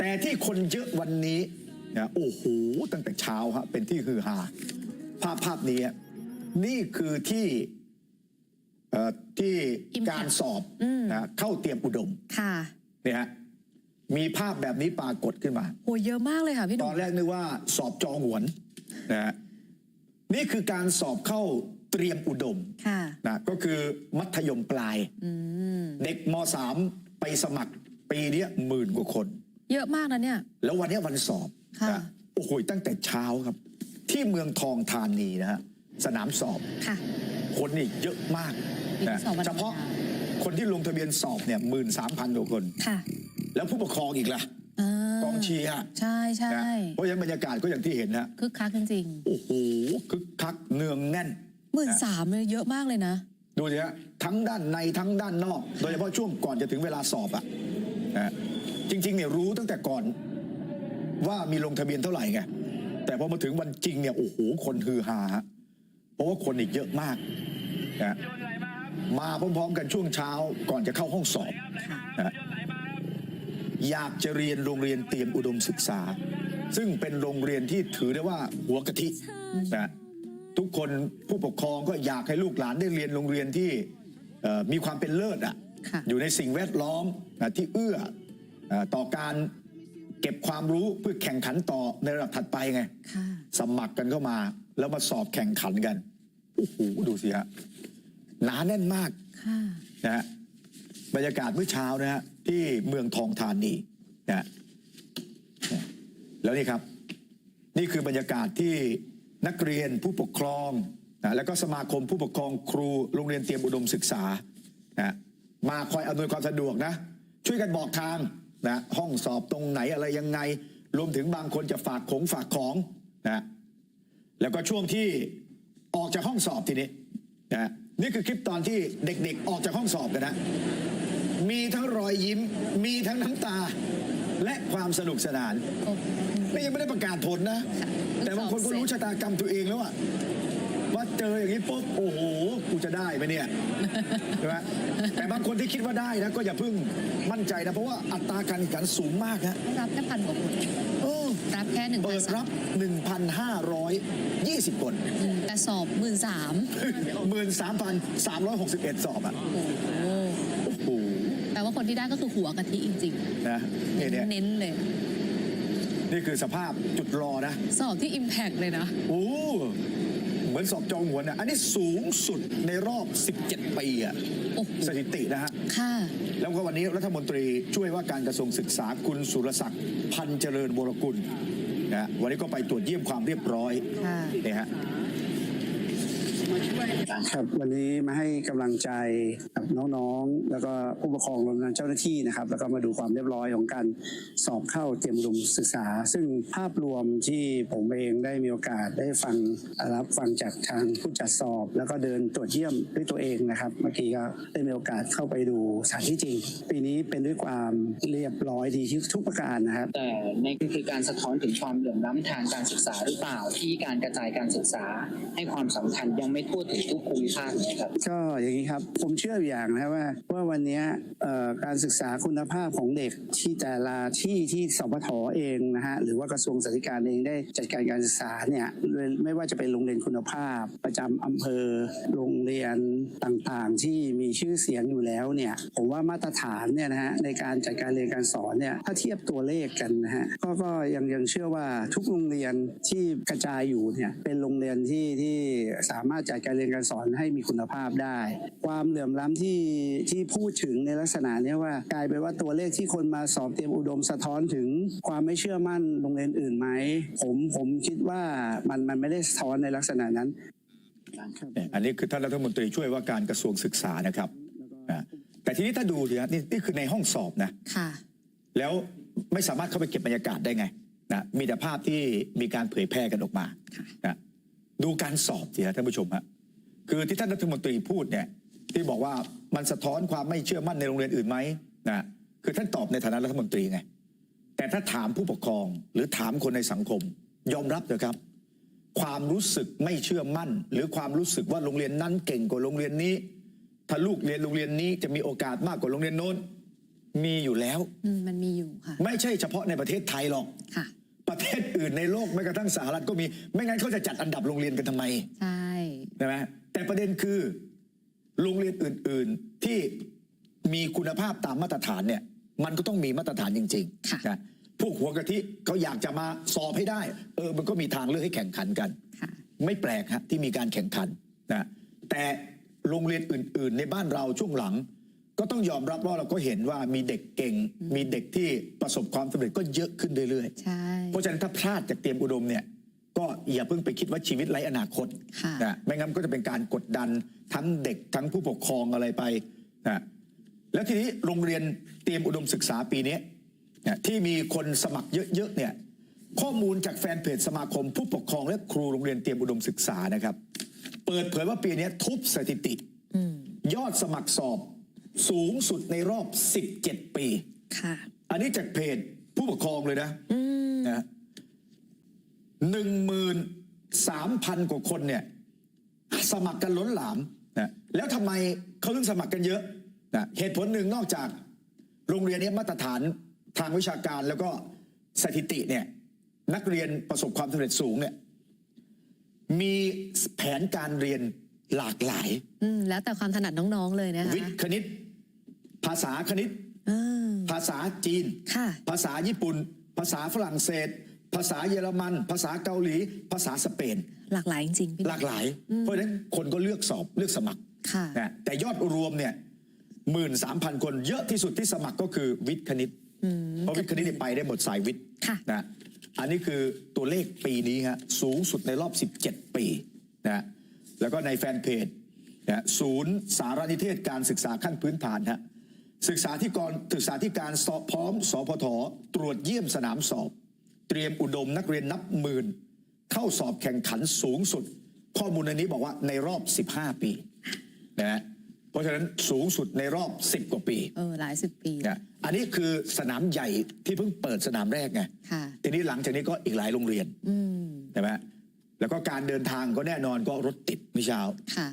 แต่ที่คนเยอะวันนี้นะโอ้โหตั้งแต่เช้าฮะเป็นที่ฮือฮาภาพภาพนี้อะนี่คือที่เอ่อที่ Impact การสอบอืมนะเข้าเตรียมอุดมค่ะเนี่ยฮะมีภาพแบบนี้ปรากฏขึ้นมาโหเยอะมากเลยค่ะพี่หตนุ่อนมแรกนึกว่าสอบจองหวนนะฮะนี่คือการสอบเข้าเตรียมอุดมค่ะนะก็คือมัธยมปลายอืมเด็กมสามไปสมัครปีเนี้ยหมื่นกว่าคน เยอะมากนะเนี่ย แล้ววันเนี้ยวันสอบค่ะ นะโอ้โหตั้งแต่เช้าครับ ที่เมืองทองธานีนะฮะสนามสอบ ค่ะ คนนี่เยอะมากนี่นะสอบวันเฉพาะคนที่ลงทะเบียนสอบเนี่ยหมื่นสามพันกว่าคน ค่ะแล้วผู้ปกครองอีกล่ะอ่ากองเชียร์ใช่ใช่นะเพราะฉะนั้นบรรยากาศก็อย่างที่เห็นนะคึกคักจริงโอ้โหคึกคักเนืองแน่นหมื่นสามเลยเยอะมากเลยนะ ดูสิฮะทั้งด้านในทั้งด้านนอก โดยเฉพาะช่วงก่อนจะถึงเวลาสอบอะนะ จริงๆเนี่ยรู้ตั้งแต่ก่อนว่ามีลงทะเบียนเท่าไหร่ไงแต่พอมาถึงวันจริงเนี่ยโอ้โหคนฮือฮาฮะเพราะว่าคนอีกเยอะมากนะมาพร้อมๆ กันช่วงเช้าก่อนจะเข้าห้องสอบนะอยากจะเรียนโรงเรียนเตรียมอุดมศึกษา ซึ่งเป็นโรงเรียนที่ถือได้ว่าหัวกะทินะทุกคนผู้ปกครองก็อยากให้ลูกหลานได้เรียนโรงเรียนที่เอ่อมีความเป็นเลิศอะค่ะอยู่ในสิ่งแวดล้อมนะที่เอื้อเอ่อ ต่อการเก็บความรู้เพื่อแข่งขันต่อในระดับถัดไปไงค่ะสมัครกันเข้ามา แล้วมาสอบแข่งขันกันโอ้โหดูสิฮะหนาแน่นมากค่ะนะฮะบรรยากาศเมื่อเช้านะฮะที่เมืองทองธานีนะฮะนะแล้วนี่ครับ นี่คือบรรยากาศที่นักเรียนผู้ปกครองนะแล้วก็สมาคมผู้ปกครองครูโรงเรียนเตรียมอุดมศึกษานะมาคอยอำนวยความสะดวกนะ ช่วยกันบอกทาง นะห้องสอบตรงไหนอะไรยังไง รวมถึงบางคนจะฝากของฝากของนะแล้วก็ช่วงที่ออกจากห้องสอบทีนี้นะนี่คือคลิปตอนที่เด็กๆ ออกจากห้องสอบกันนะ มีทั้งรอยยิ้ม มีทั้งน้ำตา และความสนุกสนานโอ้นี่ยังไม่ได้ประกาศผลนะ แต่บางคนก็รู้ชะตากรรมตัวเองแล้วอะ ว่าเจออย่างนี้ปุ๊บโอ้โหกูจะได้ไหมเนี่ยใช่ไหมแต่บางคนที่คิดว่าได้นะก็อย่าเพิ่งมั่นใจนะเพราะว่าอัตราการแข่งขันสูงมากนะรับแค่พันกว่าคนเออรับแค่หนึ่งเปิดรับ 1,520 คน แต่สอบหมื่นสาม13,361สอบอะโอ้โหโอ้โหแปลว่าคนที่ได้ก็คือหัวกะทิจริงนะๆนี่เนี่ยเน้นๆเลยนี่คือสภาพจุดรอนะ สอบที่ Impact เลยนะ โอ้ เหมือนสอบจองหัวนอะอันนี้สูงสุดในรอบ 17 ปีอะโอ้โหสถิตินะฮะ ค่ะ แล้วก็วันนี้รัฐมนตรีช่วยว่าการกระทรวงศึกษาคุณสุรศักดิ์พันเจริญวรกุลนะฮะวันนี้ก็ไปตรวจเยี่ยมความเรียบร้อยค่ะ นี่ฮะ ครับวันนี้มาให้กำลังใจกับน้องๆ แล้วก็ผู้ปกครองรวมทั้งเจ้าหน้าที่นะครับ แล้วก็มาดูความเรียบร้อยของการสอบเข้าเตรียมอุมศึกษา ซึ่งภาพรวมที่ผมเองได้มีโอกาสได้ฟังรับฟังจากทางผู้จัดสอบ แล้วก็เดินตรวจเยี่ยมด้วยตัวเองนะครับ เมื่อกี้ก็ได้มีโอกาสเข้าไปดูสถานที่จริง ปีนี้เป็นด้วยความเรียบร้อยดีทุกประการนะครับ แต่ในคือการสะท้อนถึงความเหลื่อมล้ำทางการศึกษาหรือเปล่าที่การกระจายการศึกษาให้ความสำคัญยังไม่ทั่วถึงทุกภูมิภาคนะครับก็อย่างนี้ครับผมเชื่ออย่างนะว่า ว่าวันนี้การศึกษาคุณภาพของเด็กที่แต่ละที่ที่สพทเองนะฮะหรือว่ากระทรวงสาธารณสุขเองได้จัดการการศึกษาเนี่ยไม่ว่าจะเป็นโรงเรียนคุณภาพ ประจำอำเภอโรงเรียนต่างๆ ที่มีชื่อเสียงอยู่แล้วเนี่ยผมว่ามาตรฐานเนี่ยนะฮะในการจัดการเรียนการสอนเนี่ยถ้าเทียบตัวเลขกันนะฮะก็ก็ยังยังเชื่อว่าทุกโรงเรียนที่กระจายอยู่เนี่ยเป็นโรงเรียนที่ที่สามารถจัดการเรียนการสอนให้มีคุณภาพได้ ความเหลื่อมล้ำที่ที่พูดถึงในลักษณะเนี้ยว่ากลายเป็นว่าตัวเลขที่คนมาสอบเตรียมอุดมสะท้อนถึงความไม่เชื่อมั่นโรงเรียนอื่นไหมผมผมคิดว่ามันมันไม่ได้สะท้อนในลักษณะนั้นเนี่ยอันนี้คือท่านรัฐมนตรีช่วยว่าการกระทรวงศึกษานะครับนะแต่ทีนี้ถ้าดูดิฮะนี่นี่คือในห้องสอบนะค่ะ แล้วไม่สามารถเข้าไปเก็บบรรยากาศได้ไงนะมีแต่ภาพที่มีการเผยแพร่กันออกมาค่ะนะ ดูการสอบสิฮะท่านผู้ชมฮะคือที่ท่านรัฐมนตรีพูดเนี่ยที่บอกว่ามันสะท้อนความไม่เชื่อมั่นในโรงเรียนอื่นไหมนะคือท่านตอบในฐานะรัฐมนตรีไงแต่ถ้าถามผู้ปกครองหรือถามคนในสังคม ยอมรับเถอะครับ ความรู้สึกไม่เชื่อมั่น หรือความรู้สึกว่าโรงเรียนนั้นเก่งกว่าโรงเรียนนี้ ถ้าลูกเรียนโรงเรียนนี้จะมีโอกาสมากกว่าโรงเรียนโน้นมีอยู่แล้วอืมมันมีอยู่ค่ะ ไม่ใช่เฉพาะในประเทศไทยหรอกค่ะ ประเทศอื่นในโลกแม้กระทั่งสหรัฐก็มี ไม่งั้นเขาจะจัดอันดับโรงเรียนกันทำไม ใช่ใช่ไหมแต่ประเด็นคือ โรงเรียนอื่น ๆที่มีคุณภาพตามมาตรฐานเนี่ย มันก็ต้องมีมาตรฐานจริงค่ะๆนะพวกหัวกะทิเขาอยากจะมาสอบให้ได้ เออ มันก็มีทางเลือกให้แข่งขันกันค่ะไม่แปลกฮะที่มีการแข่งขันนะแต่โรงเรียนอื่น ๆ ในบ้านเราช่วงหลัง ก็ต้องยอมรับว่าเราก็เห็นว่ามีเด็กเก่ง มีเด็กที่ประสบความสำเร็จก็เยอะขึ้นเรื่อยใช่ๆเพราะฉะนั้นถ้าพลาดจากเตรียมอุดมเนี่ยก็อย่าเพิ่งไปคิดว่าชีวิตไร้อนาคตค่ะนะไม่งั้นก็จะเป็นการกดดันทั้งเด็กทั้งผู้ปกครองอะไรไปนะแล้วทีนี้โรงเรียนเตรียมอุดมศึกษาปีนี้นะที่มีคนสมัครเยอะๆเนี่ยข้อมูลจากแฟนเพจสมาคม ผู้ปกครองและครูโรงเรียนเตรียมอุดมศึกษานะครับ เปิดเผยว่าปีนี้ทุบสถิติอืมยอดสมัครสอบ สูงสุดในรอบ 17 ปี ค่ะ อันนี้จากเพจผู้ปกครองเลยนะอืมนะหนึ่งหมื่นสามพันกว่าคนเนี่ย สมัครกันล้นหลามนะแล้วทำไมเขาถึงสมัครกันเยอะนะเหตุผลหนึ่งนอกจากโรงเรียนนี้มาตรฐานทางวิชาการแล้วก็สถิติเนี่ย นักเรียนประสบความสำเร็จสูงเนี่ย มีแผนการเรียนหลากหลาย อืม แล้วแต่ความถนัดน้อง ๆ เลยนะคะ วิทย์คณิต ภาษาคณิต เออ ภาษาจีน ค่ะ ภาษาญี่ปุ่น ภาษาฝรั่งเศส ภาษาเยอรมัน ภาษาเกาหลี ภาษาสเปน หลากหลายจริงๆพี่หลากหลาย เพราะฉะนั้นคนก็เลือกสอบเลือกสมัครค่ะ นะแต่ยอดรวมเนี่ยหมื่นสามพันคนเยอะที่สุดที่สมัครก็คือวิทย์คณิต อืมเพราะวิทย์คณิตเนี่ยไปได้หมดสายวิทย์ค่ะ นะอันนี้คือตัวเลขปีนี้ฮะสูงสุดในรอบ 17 ปีนะแล้วก็ในแฟนเพจนะศูนย์สารนิเทศการศึกษาขั้นพื้นฐานฮะ ศึกษาที่กรศึกษาที่การสอบพร้อมสพทตรวจเยี่ยมสนามสอบ เตรียมอุดมนักเรียนนับหมื่น เข้าสอบแข่งขันสูงสุด ข้อมูลในนี้บอกว่าในรอบ 15 ปีนะฮะเพราะฉะนั้นสูงสุดในรอบ 10 กว่าปีเออหลายสิบปีนะอันนี้คือสนามใหญ่ที่เพิ่งเปิดสนามแรกไงค่ะทีนี้หลังจากนี้ก็อีกหลายโรงเรียนอืมใช่ไหมแล้วก็การเดินทางก็แน่นอนก็รถติดเมื่อเช้าค่ะ